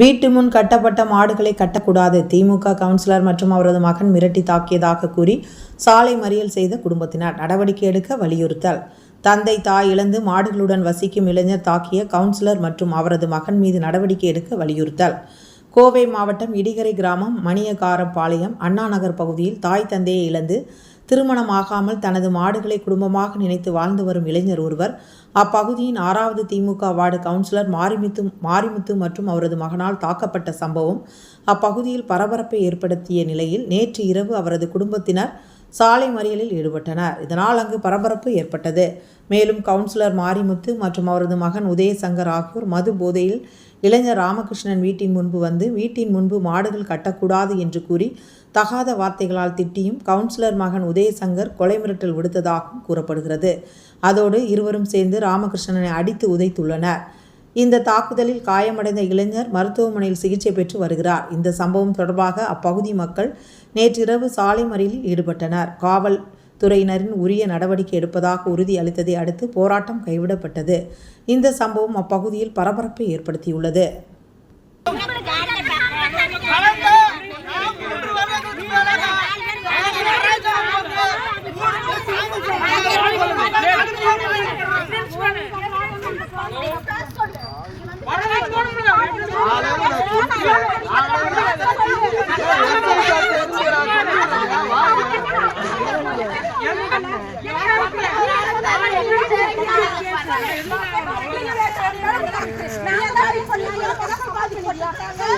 வீட்டு முன் கட்டப்பட்ட மாடுகளை கட்டக்கூடாது. திமுக கவுன்சிலர் மற்றும் அவரது மகன் மிரட்டி தாக்கியதாக கூறி சாலை மறியல் செய்த குடும்பத்தினர் நடவடிக்கை எடுக்க வலியுறுத்தல். தந்தை தாய் இழந்து மாடுகளுடன் வசிக்கும் இளைஞர் தாக்கிய கவுன்சிலர் மற்றும் அவரது மகன் மீது நடவடிக்கை எடுக்க வலியுறுத்தல். கோவை மாவட்டம் இடிகரை கிராமம் மணியகாரப்பாளையம் அண்ணா நகர் பகுதியில் தாய் தந்தையை இழந்து திருமணமாகாமல் தனது மாடுகளை குடும்பமாக நினைத்து வாழ்ந்து வரும் இளைஞர் ஒருவர். அப்பகுதியின் ஆறாவது திமுக வார்டு கவுன்சிலர் மாரிமுத்து மாரிமுத்து மற்றும் அவரது மகனால் தாக்கப்பட்ட சம்பவம். அப்பகுதியில் பரபரப்பை ஏற்படுத்திய நிலையில் நேற்று இரவு அவரது குடும்பத்தினர் சாலை மறியலில் ஈடுபட்டனர். இதனால் அங்கு பரபரப்பு ஏற்பட்டது. மேலும் கவுன்சிலர் மாரிமுத்து மற்றும் அவரது மகன் உதயசங்கர் ஆகியோர் மது போதையில் இளைஞர் ராமகிருஷ்ணன் வீட்டின் முன்பு வந்து வீட்டின் முன்பு மாடுகள் கட்டக்கூடாது என்று கூறி தகாத வார்த்தைகளால் திட்டியும் கவுன்சிலர் மகன் உதயசங்கர் கொலை மிரட்டல் விடுத்ததாகவும் கூறப்படுகிறது. அதோடு இருவரும் சேர்ந்து ராமகிருஷ்ணனை அடித்து உதைத்துள்ளனர். இந்த தாக்குதலில் காயமடைந்த இளைஞர் மருத்துவமனையில் சிகிச்சை பெற்று வருகிறார். இந்த சம்பவம் தொடர்பாக அப்பகுதி மக்கள் நேற்றிரவு சாலை மறியலில் ஈடுபட்டனர். காவல் துறையினரின் உரிய நடவடிக்கை எடுப்பதாக உறுதி அளித்ததை அடுத்து போராட்டம் கைவிடப்பட்டது. இந்த சம்பவம் அப்பகுதியில் பரபரப்பை ஏற்படுத்தியுள்ளது.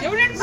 Evidence evidence